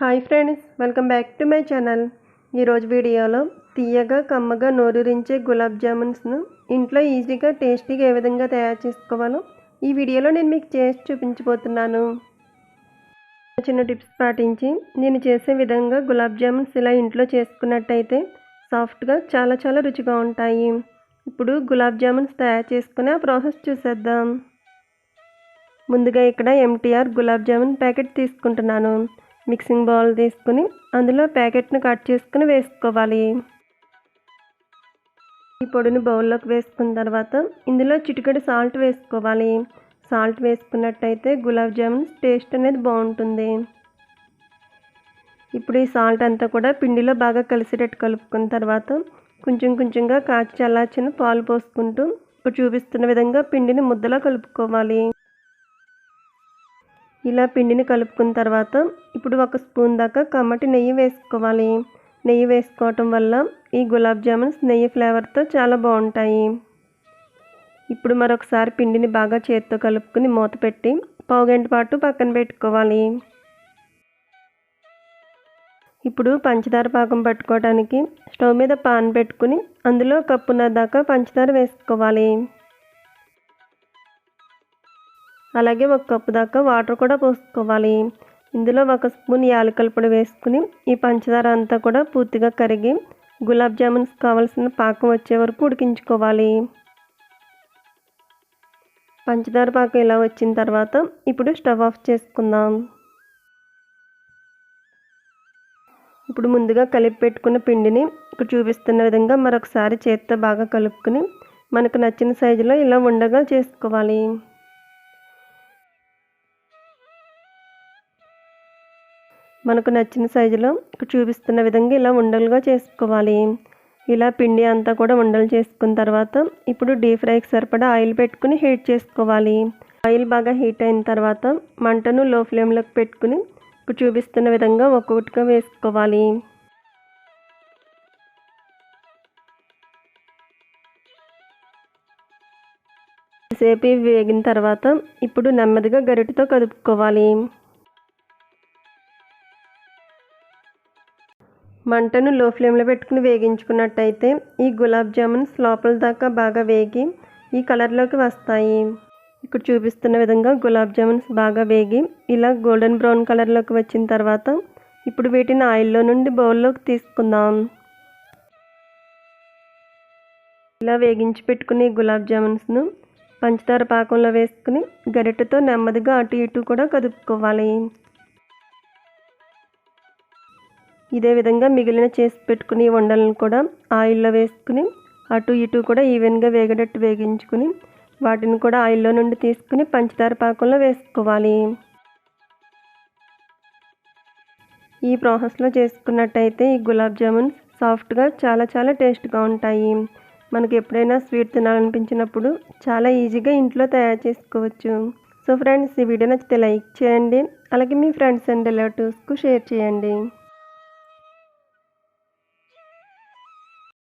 Hi friends welcome back to my channel. ఈరోజు వీడియోలో తీయగా కమ్మగా నోరూరించే గులాబ్ జామున్స్ను ఇంట్లో ఈజీగా టేస్టీగా ఏ విధంగా తయారు చేసుకోవాలో ఈ వీడియోలో నేను మీకు చేసి చూపించబోతున్నాను. చిన్న టిప్స్ పాటించి నేను చేసే విధంగా గులాబ్ జామున్స్ ఇలా ఇంట్లో చేసుకున్నట్టయితే సాఫ్ట్గా చాలా చాలా రుచిగా ఉంటాయి. ఇప్పుడు గులాబ్ జామున్స్ తయారు చేసుకునే ఆ ప్రాసెస్ చూసేద్దాం. ముందుగా ఇక్కడ ఎంటీఆర్ గులాబ్ జామున్ ప్యాకెట్ తీసుకుంటున్నాను. మిక్సింగ్ బౌల్ తీసుకుని అందులో ప్యాకెట్ను కట్ చేసుకుని వేసుకోవాలి. ఈ పొడిని బౌల్లోకి వేసుకున్న తర్వాత ఇందులో చిటికెడు సాల్ట్ వేసుకోవాలి. సాల్ట్ వేసుకున్నట్టయితే గులాబ్ జామున్ టేస్ట్ అనేది బాగుంటుంది. ఇప్పుడు ఈ సాల్ట్ అంతా కూడా పిండిలో బాగా కలిసేటట్టు కలుపుకున్న తర్వాత కొంచెం కొంచెంగా కాచి చల్లార్చిన పాలు పోసుకుంటూ చూపిస్తున్న విధంగా పిండిని ముద్దలా కలుపుకోవాలి. ఇలా పిండిని కలుపుకున్న తర్వాత ఇప్పుడు ఒక స్పూన్ దాకా కమ్మటి నెయ్యి వేసుకోవాలి. నెయ్యి వేసుకోవటం వల్ల ఈ గులాబ్ జామున్స్ నెయ్యి ఫ్లేవర్తో చాలా బాగుంటాయి. ఇప్పుడు మరొకసారి పిండిని బాగా చేతితో కలుపుకుని మూత పెట్టి పావుగంట పాటు పక్కన పెట్టుకోవాలి. ఇప్పుడు పంచదార పాకం పట్టుకోవడానికి స్టవ్ మీద పాన్ పెట్టుకుని అందులో కప్పున దాకా పంచదార వేసుకోవాలి. అలాగే ఒక కప్పు దాకా వాటర్ కూడా పోసుకోవాలి. ఇందులో ఒక స్పూన్ యాలకల పొడి వేసుకుని ఈ పంచదార అంతా కూడా పూర్తిగా కరిగి గులాబ్ జామున్స్ కావాల్సిన పాకం వచ్చే వరకు ఉడికించుకోవాలి. పంచదార పాకం ఇలా వచ్చిన తర్వాత ఇప్పుడు స్టవ్ ఆఫ్ చేసుకుందాం. ఇప్పుడు ముందుగా కలిపి పెట్టుకున్న పిండిని ఇక్కడ చూపిస్తున్న విధంగా మరొకసారి చేత్తో బాగా కలుపుకుని మనకు నచ్చిన సైజులో ఇలా ఉండగా చేసుకోవాలి. మనకు నచ్చిన సైజులో చూపిస్తున్న విధంగా ఇలా ఉండలుగా చేసుకోవాలి. ఇలా పిండి అంతా కూడా ఉండలు చేసుకున్న తర్వాత ఇప్పుడు డీప్ ఫ్రైకి సరిపడా ఆయిల్ పెట్టుకుని హీట్ చేసుకోవాలి. ఆయిల్ బాగా హీట్ అయిన తర్వాత మంటను లో ఫ్లేమ్లోకి పెట్టుకుని చూపిస్తున్న విధంగా ఒక్కొక్కటిగా వేసుకోవాలి. సేపు వేగిన తర్వాత ఇప్పుడు నెమ్మదిగా గరిటతో కదుపుకోవాలి. మంటను లో ఫ్లేమ్లో పెట్టుకుని వేగించుకున్నట్టయితే ఈ గులాబ్ జామున్స్ లోపల దాకా బాగా వేగి ఈ కలర్లోకి వస్తాయి. ఇక్కడ చూపిస్తున్న విధంగా గులాబ్ జామున్స్ బాగా వేగి ఇలా గోల్డెన్ బ్రౌన్ కలర్లోకి వచ్చిన తర్వాత ఇప్పుడు వీటిని ఆయిల్లో నుండి బౌల్లోకి తీసుకుందాం. ఇలా వేగించి పెట్టుకుని గులాబ్ జామున్స్ను పంచదార పాకంలో వేసుకుని గరిటెతో నెమ్మదిగా అటు ఇటు కూడా కదుపుకోవాలి. ఇదే విధంగా మిగిలిన చేసి పెట్టుకుని వండలను కూడా ఆయిల్లో వేసుకుని అటు ఇటు కూడా ఈవెన్గా వేగేటట్టు వేగించుకుని వాటిని కూడా ఆయిల్లో నుండి తీసుకుని పంచదార పాకంలో వేసుకోవాలి. ఈ ప్రాసెస్లో చేసుకున్నట్టయితే ఈ గులాబ్ జామున్ సాఫ్ట్గా చాలా చాలా టేస్ట్గా ఉంటాయి. మనకి ఎప్పుడైనా స్వీట్ తినాలనిపించినప్పుడు చాలా ఈజీగా ఇంట్లో తయారు చేసుకోవచ్చు. సో ఫ్రెండ్స్ ఈ వీడియో నచ్చితే లైక్ చేయండి. అలాగే మీ ఫ్రెండ్స్ అండ్ రిలేటివ్స్కు షేర్ చేయండి.